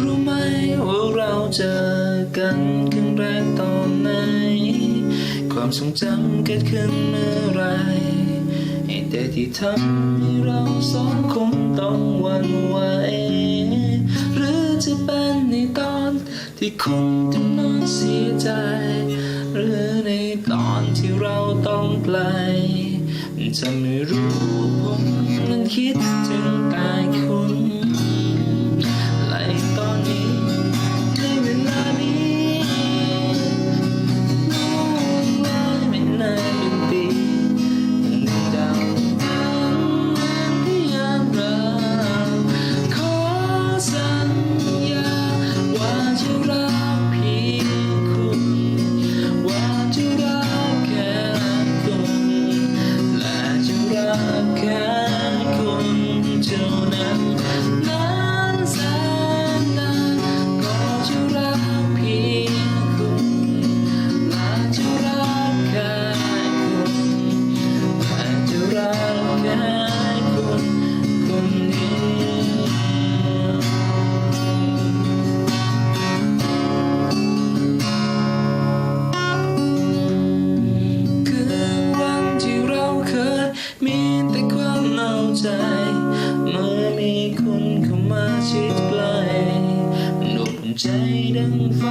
รู้ไหมว่าเราเจอกันครั้งแรกตอนไหน ความทรงจำเกิดขึ้นเมื่อไรแต่ที่ทำให้เราสองคงต้องวันไหวหรือจะเป็นในตอนที่คุณต้องนอนเสียใจ หรือในตอนที่เราต้องไกลจะไม่รู้ผมนั้นคิดถึงกายคุณ ใจ เมื่อมีคนเข้ามาชิดใกล้หนุนใจดังไฟ